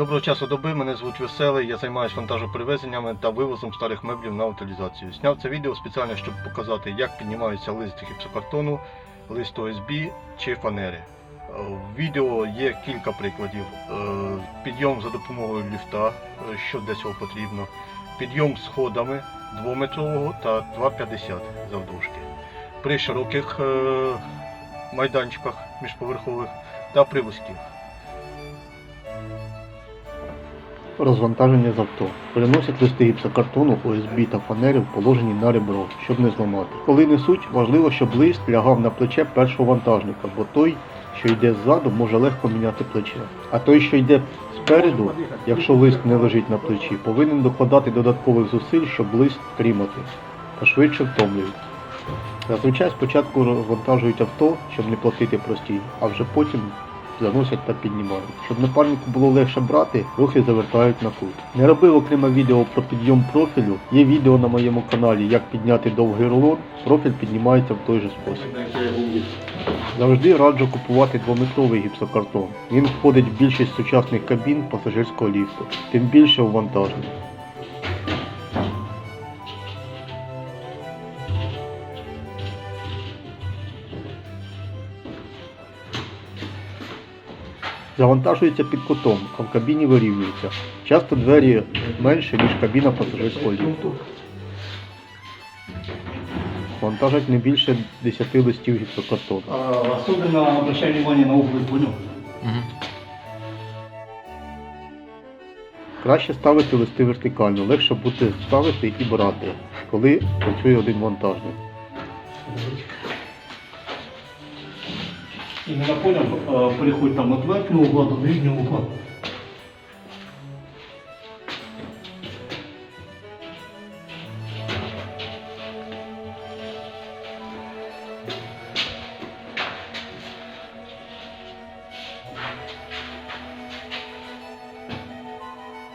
Доброго часу доби, мене звуть Веселий, я займаюся вантажоперевезеннями та вивозом старих меблів на утилізацію. Зняв це відео спеціально, щоб показати, як піднімається лист гіпсокартону, лист ОСБ чи фанери. Е, В відео є кілька прикладів. Е, Підйом за допомогою ліфта, е, що для цього потрібно. Підйом сходами 2-метрового та 2,50 завдовжки. При широких майданчиках міжповерхових та при вузьких. Розвантаження з авто. Переносять листи гіпсокартону, ОСБ та фанери в положенні на ребро, щоб не зламати. Коли несуть, важливо, щоб лист лягав на плече першого вантажника, бо той, що йде ззаду, може легко міняти плече. А той, що йде спереду, якщо лист не лежить на плечі, повинен докладати додаткових зусиль, щоб лист тримати, та швидше втомлюють. Зазвичай спочатку розвантажують авто, щоб не платити простій, а вже потім заносять та піднімають. Щоб напарнику було легше брати, трохи завертають на кут. Не робив окремо відео про підйом профілю. Є відео на моєму каналі, як підняти довгий рулон. Профіль піднімається в той же спосіб. Завжди раджу купувати двометровий гіпсокартон. Він входить в більшість сучасних кабін пасажирського ліфту, тим більше у вантажних. Завантажується під кутом, а в кабіні вирівнюється. Часто двері менше, ніж кабіна пасажирського ліфту. Вантажать не більше 10 листів гіпсокартону. А, Особенно обращай внимание на углы понял? Краще ставити листи вертикально, легше буде ставити і брати, коли працює один вантажник. Именно понял, а, переходит там от верхнего угла до нижнего угла.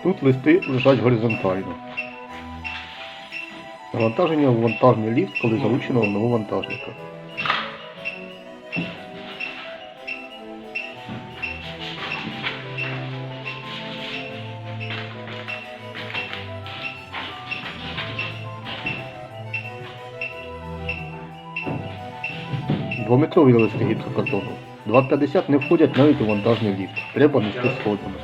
Тут листи лежать горизонтально. Навантаження в вантажний ліфт, коли залучено одного вантажника. Двометрові листи гіпсокартону. 2,50 не входять навіть у вантажний ліфт. Треба нести сходами.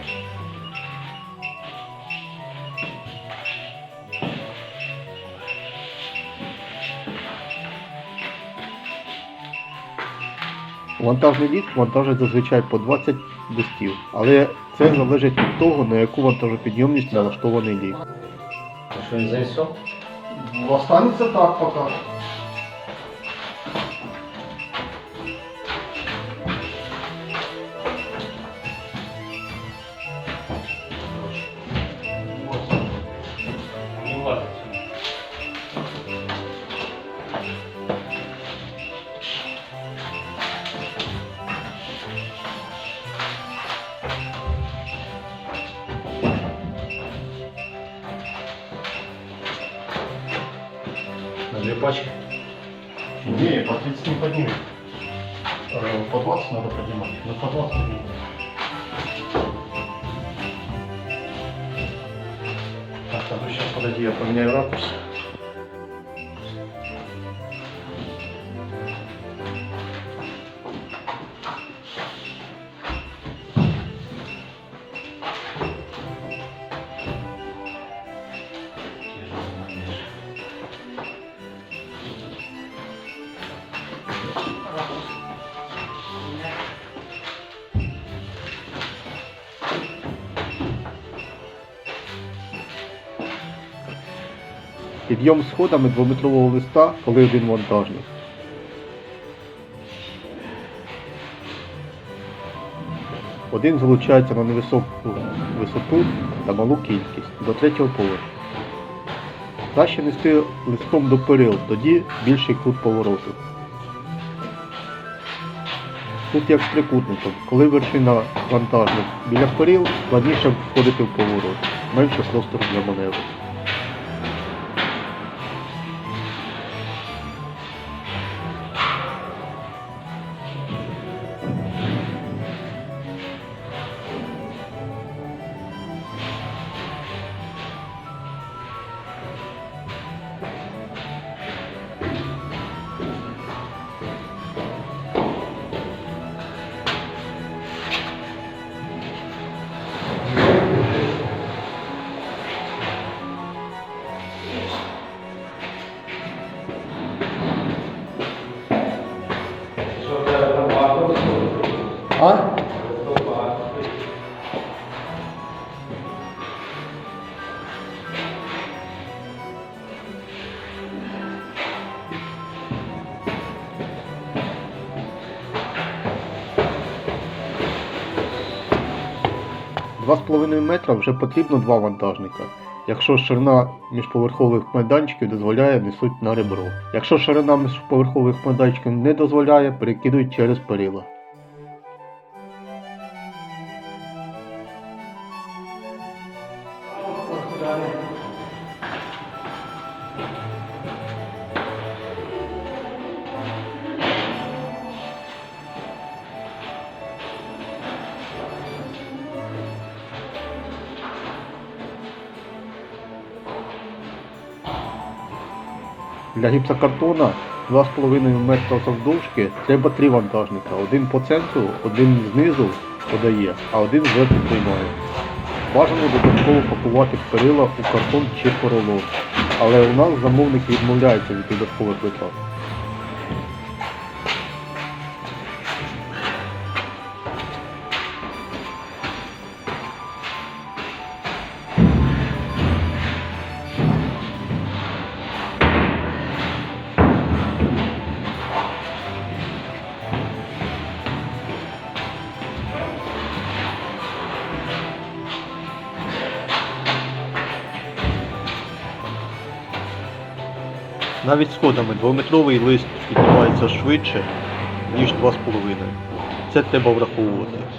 Вантажний ліфт вантажить зазвичай по 20 листів, але це залежить від того, на яку вантажопідйомність налаштований ліфт. А что, из-за все? Останеться так поки. Пачки. Не, по 30 не поднимет. Э, По 20 надо поднимать. Ну по 20 поднимет. Так, а ну сейчас подойди, я поменяю ракурс. Підйом сходами двометрового листа, коли один вантажник. Один залучається на невисоку висоту та малу кількість до третього поверху. Краще нести листом до перил, тоді більший кут повороту. Тут як з трикутником, коли вершина вантажник біля перил, складніше входити в поворот, менше простору для маневру. 2,5 метра вже потрібно два вантажника. Якщо ширина міжповерхових майданчиків дозволяє, несуть на ребро. Якщо ширина міжповерхових майданчиків не дозволяє, перекидують через перила. Для гіпсокартона 2,5 метра завдовжки треба три вантажника. Один по центру, один знизу подає, а один зверху приймає. Бажано додатково пакувати перила у картон чи поролон. Але у нас замовники відмовляються від додаткових витрат. Навіть сходами 2-метровий лист піднімається швидше, ніж 2,5. Це треба враховувати.